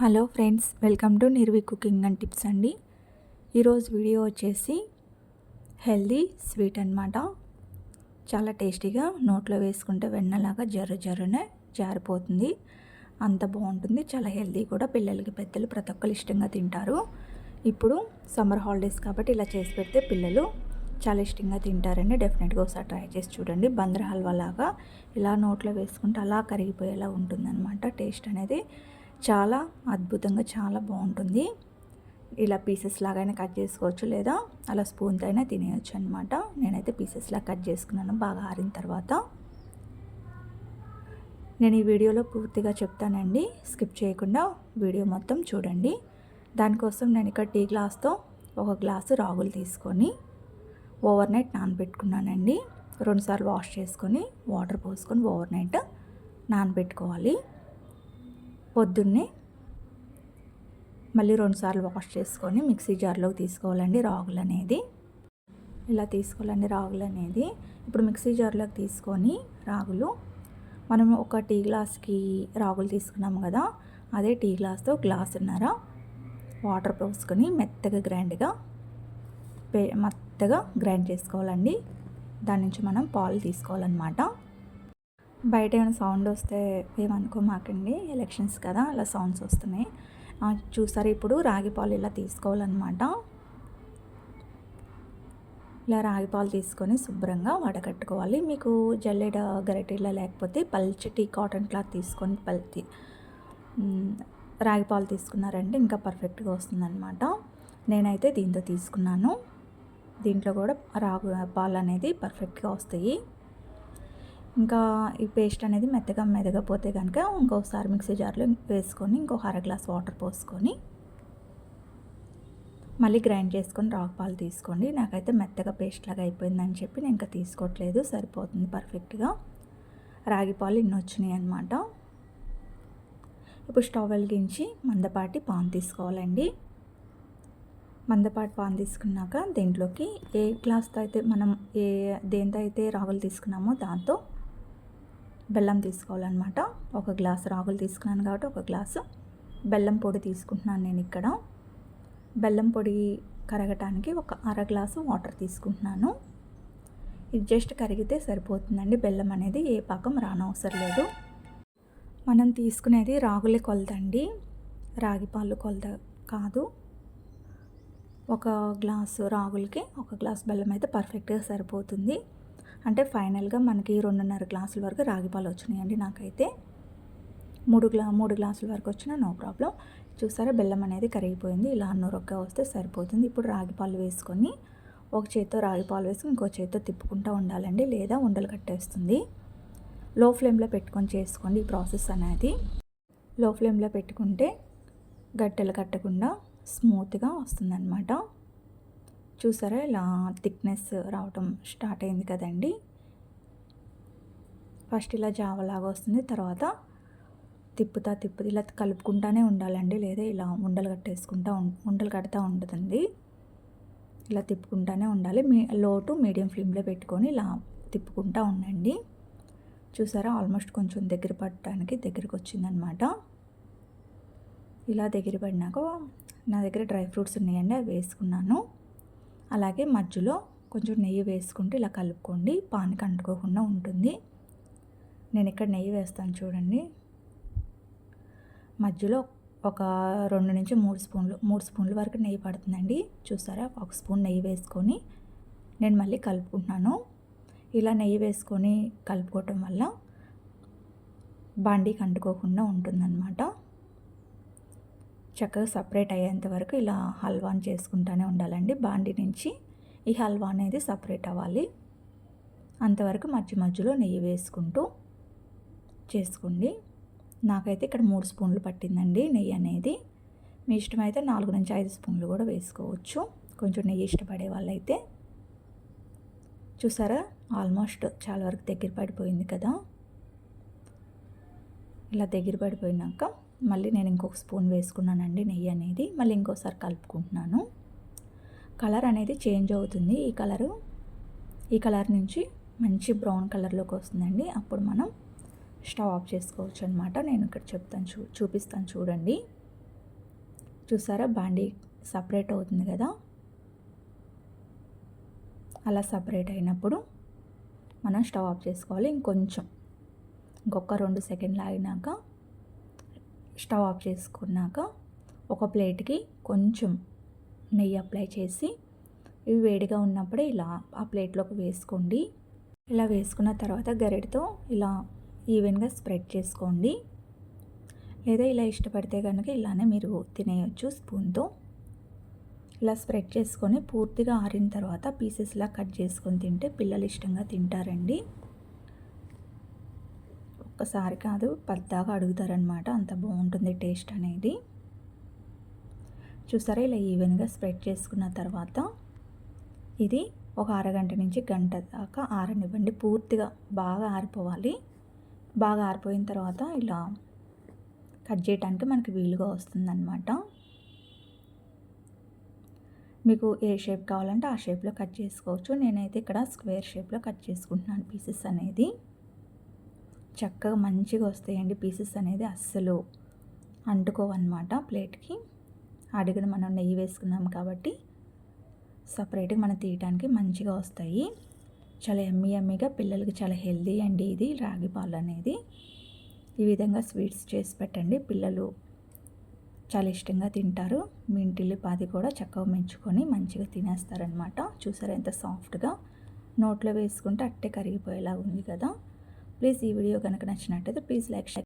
Hello friends welcome to Nirvi cooking and tips అండి. ఈరోజు video వచ్చేసి హెల్దీ స్వీట్ అనమాట చాలా టేస్టీగా నోట్లో వేసుకుంటే వెన్నలాగా జర్ర జర్రనే జారిపోతుంది. అంత బాగుంటుంది చాలా హెల్దీ కూడా. పిల్లలకి పెద్దలు ప్రతి ఒక్కరు ఇష్టంగా తింటారు. ఇప్పుడు సమ్మర్ హాలిడేస్ కాబట్టి ఇలా చేసి పెడితే పిల్లలు చాలా ఇష్టంగా తింటారండి డెఫినెట్గా ఒకసారి ట్రై చేసి చూడండి. బందర్ హల్వా లాగా ఇలా నోట్లో వేసుకుంటే అలా కరిగిపోయేలా ఉంటుందన్నమాట టేస్ట్ అనేది. చాలా అద్భుతంగా చాలా బాగుంటుంది. ఇలా పీసెస్ లాగైనా కట్ చేసుకోవచ్చు లేదా అలా స్పూన్తో అయినా తినేయచ్చు అనమాట నేనైతే పీసెస్లా కట్ చేసుకున్నాను బాగా ఆరిన తర్వాత. నేను ఈ వీడియోలో పూర్తిగా చెప్తానండి. స్కిప్ చేయకుండా వీడియో మొత్తం చూడండి. దానికోసం నేను ఇక్కడ టీ గ్లాస్తో ఒక గ్లాసు రాగులు తీసుకొని ఓవర్ నైట్ నానబెట్టుకున్నానండి రెండుసార్లు వాష్ చేసుకొని వాటర్ పోసుకొని ఓవర్ నైట్ నానబెట్టుకోవాలి. పొద్దున్నే మళ్ళీ రెండుసార్లు వాష్ చేసుకొని మిక్సీ జార్లోకి తీసుకోవాలండి రాగులు అనేది ఇలా తీసుకోవాలండి రాగులు అనేది ఇప్పుడు మిక్సీ జార్లోకి తీసుకొని రాగులు మనం ఒక టీ గ్లాస్కి రాగులు తీసుకున్నాము కదా అదే టీ గ్లాస్తో గ్లాసున్నర వాటర్ పోసుకొని మెత్తగా గ్రైండ్గా మెత్తగా గ్రైండ్ చేసుకోవాలండి. దాని నుంచి మనం పాలు తీసుకోవాలన్నమాట. బయట ఏమైనా సౌండ్ వస్తే ఏమనుకోమాకండి. ఎలక్షన్స్ కదా అలా సౌండ్స్ వస్తున్నాయి. చూసారు ఇప్పుడు రాగి పాలు ఇలా తీసుకోవాలన్నమాట. ఇలా రాగి పాలు తీసుకొని శుభ్రంగా వడకట్టుకోవాలి. మీకు జల్లెడ గరిటెలా లేకపోతే పల్చటి కాటన్ క్లాత్ తీసుకొని పల్తి రాగి పాలు తీసుకున్నారంటే ఇంకా పర్ఫెక్ట్గా వస్తుందన్నమాట. నేనైతే దీంతో తీసుకున్నాను. దీంట్లో కూడా రాగు పాలు అనేది పర్ఫెక్ట్గా వస్తాయి. ఇంకా ఈ పేస్ట్ అనేది మెత్తగా మెదగపోతే కనుక ఇంకోసారి మిక్సీ జార్లో వేసుకొని ఇంకో అర గ్లాస్ వాటర్ పోసుకొని మళ్ళీ గ్రైండ్ చేసుకొని రాక్ పాలు తీసుకోండి. నాకైతే మెత్తగా పేస్ట్ లాగా అయిపోయిందని చెప్పి నేను ఇంకా తీసుకోవట్లేదు. సరిపోతుంది పర్ఫెక్ట్గా. రాగి పాలు ఇన్ని వచ్చినాయి అనమాట ఇప్పుడు స్టవ్ వెలిగించి మందపాటి పాన్ తీసుకోవాలండి. మందపాటి పాన్ తీసుకున్నాక దీంట్లోకి ఏ గ్లాస్తో అయితే మనం ఏ దేంతో అయితే రాగులు తీసుకున్నామో దాంతో బెల్లం తీసుకోవాలన్నమాట. ఒక గ్లాసు రాగులు తీసుకున్నాను కాబట్టి ఒక గ్లాసు బెల్లం పొడి తీసుకుంటున్నాను నేను ఇక్కడ. బెల్లం పొడి కరగటానికి ఒక అర గ్లాసు వాటర్ తీసుకుంటున్నాను. ఇది జస్ట్ కరిగితే సరిపోతుందండి. బెల్లం అనేది ఏ పాకం రానవసరం లేదు. మనం తీసుకునేది రాగులే కొలతండి రాగి పాలు కొలత కాదు. ఒక గ్లాసు రాగులకి ఒక గ్లాస్ బెల్లం అయితే పర్ఫెక్ట్గా సరిపోతుంది. అంటే ఫైనల్గా మనకి రెండున్నర గ్లాసుల వరకు రాగిపాలు వచ్చినాయండి నాకైతే. మూడు గ్లా మూడు గ్లాసుల వరకు వచ్చినా నో ప్రాబ్లం. చూసారా బెల్లం అనేది కరిగిపోయింది. ఇలా నొరొక్క వస్తే సరిపోతుంది. ఇప్పుడు రాగిపాలు వేసుకొని ఒక చేత్తో రాగిపాలు వేసుకొని ఇంకో చేత్తో తిప్పుకుంటూ ఉండాలండి. లేదా ఉండలు కట్టేస్తుంది. లో ఫ్లేమ్లో పెట్టుకొని చేసుకోండి ఈ ప్రాసెస్ అనేది. లో ఫ్లేమ్లో పెట్టుకుంటే గట్టెలు కట్టకుండా స్మూత్గా వస్తుందన్నమాట. చూసారా? ఇలా థిక్నెస్ రావటం స్టార్ట్ అయింది కదండి. ఫస్ట్ ఇలా జావలాగా వస్తుంది తర్వాత తిప్పుతా తిప్పుతా ఇలా కలుపుకుంటానే ఉండాలండి లేదా ఇలా ఉండలు కట్టేసుకుంటా ఉండలు కడతా ఉంటుంది ఇలా తిప్పుకుంటానే ఉండాలి. మీ లో టు మీడియం ఫ్లేమ్లో పెట్టుకొని ఇలా తిప్పుకుంటా ఉండండి. చూసారా? ఆల్మోస్ట్ కొంచెం దగ్గర పడటానికి దగ్గరికి వచ్చిందనమాట. ఇలా దగ్గర పడినాక నా దగ్గర డ్రై ఫ్రూట్స్ ఉన్నాయండి అవి వేసుకున్నాను. అలాగే మధ్యలో కొంచెం నెయ్యి వేసుకుంటూ ఇలా కలుపుకోండి. పానికి అంటుకోకుండా ఉంటుంది. నేను ఇక్కడ నెయ్యి వేస్తాను చూడండి. మధ్యలో ఒక రెండు నుంచి మూడు స్పూన్లు మూడు స్పూన్ల వరకు నెయ్యి పడుతుందండి. చూసారా? ఒక స్పూన్ నెయ్యి వేసుకొని నేను మళ్ళీ కలుపుకుంటున్నాను. ఇలా నెయ్యి వేసుకొని కలుపుకోవటం వల్ల బాండీకి అంటుకోకుండా ఉంటుందన్నమాట. చక్కగా సపరేట్ అయ్యేంత వరకు ఇలా హల్వాని చేసుకుంటూనే ఉండాలండి. బాండి నుంచి ఈ హల్వా అనేది సపరేట్ అవ్వాలి. అంతవరకు మధ్య మధ్యలో నెయ్యి వేసుకుంటూ చేసుకోండి. నాకైతే ఇక్కడ మూడు స్పూన్లు పట్టిందండి నెయ్యి అనేది. మీ ఇష్టమైతే నాలుగు నుంచి ఐదు స్పూన్లు కూడా వేసుకోవచ్చు. కొంచెం నెయ్యి ఇష్టపడే వాళ్ళైతే. చూసారా? ఆల్మోస్ట్ చాలా వరకు దగ్గర పడిపోయింది కదా? ఇలా దగ్గర పడిపోయినాక మళ్ళీ నేను ఇంకొక స్పూన్ వేసుకున్నానండి నెయ్యి అనేది. మళ్ళీ ఇంకోసారి కలుపుకుంటున్నాను. కలర్ అనేది చేంజ్ అవుతుంది. ఈ కలరు ఈ కలర్ నుంచి మంచి బ్రౌన్ కలర్లోకి వస్తుందండి. అప్పుడు మనం స్టవ్ ఆఫ్ చేసుకోవచ్చు అనమాట నేను ఇక్కడ చెప్తాను చూ చూపిస్తాను చూడండి. చూసారా? బాండీ సపరేట్ అవుతుంది కదా? అలా సపరేట్ అయినప్పుడు మనం స్టవ్ ఆఫ్ చేసుకోవాలి ఇంకొంచెం. ఇంకొక రెండు సెకండ్లు ఆగినాక స్టవ్ ఆఫ్ చేసుకున్నాక ఒక ప్లేట్కి కొంచెం నెయ్యి అప్లై చేసి ఇవి వేడిగా ఉన్నప్పుడే ఇలా ఆ ప్లేట్లోకి వేసుకోండి. ఇలా వేసుకున్న తర్వాత గరిటతో ఇలా ఈవెన్గా స్ప్రెడ్ చేసుకోండి. లేదా ఇలా ఇష్టపడితే కనుక ఇలానే మీరు తినేయచ్చు స్పూన్తో. ఇలా స్ప్రెడ్ చేసుకొని పూర్తిగా ఆరిన తర్వాత పీసెస్లా కట్ చేసుకొని తింటే పిల్లలు ఇష్టంగా తింటారండి. ఒక్కసారి కాదు పద్దాగా అడుగుతారనమాట అంత బాగుంటుంది టేస్ట్ అనేది. చూసారా ఇలా ఈవెన్గా స్ప్రెడ్ చేసుకున్న తర్వాత ఇది ఒక అరగంట నుంచి గంట దాకా ఆరనివ్వండి. పూర్తిగా బాగా ఆరిపోవాలి. బాగా ఆరిపోయిన తర్వాత ఇలా కట్ చేయడానికి మనకి వీలుగా వస్తుందన్నమాట. మీకు ఏ షేప్ కావాలంటే ఆ షేప్లో కట్ చేసుకోవచ్చు. నేనైతే ఇక్కడ స్క్వేర్ షేప్లో కట్ చేసుకుంటున్నాను పీసెస్ అనేది. చక్కగా మంచిగా వస్తాయండి పీసెస్ అనేది అస్సలు. అంటుకోవన్నమాట ప్లేట్కి. అడుగున మనం నెయ్యి వేసుకున్నాం కాబట్టి సపరేట్గా మనం తీయడానికి మంచిగా వస్తాయి. చాలా ఎమ్మి ఎమ్మిగా పిల్లలకి చాలా హెల్దీ అండి ఇది రాగి పాలు అనేది. ఈ విధంగా స్వీట్స్ చేసి పెట్టండి పిల్లలు. చాలా ఇష్టంగా తింటారు. మీ ఇంటిల్లి పాది కూడా చక్కగా మెంచుకొని మంచిగా తినేస్తారనమాట చూసారా ఎంత సాఫ్ట్గా. నోట్లో వేసుకుంటే అట్టే కరిగిపోయేలా ఉంది కదా. ప్లీజ్ ఈ వీడియో కనుక నచ్చినట్టయితే ప్లీజ్ లైక్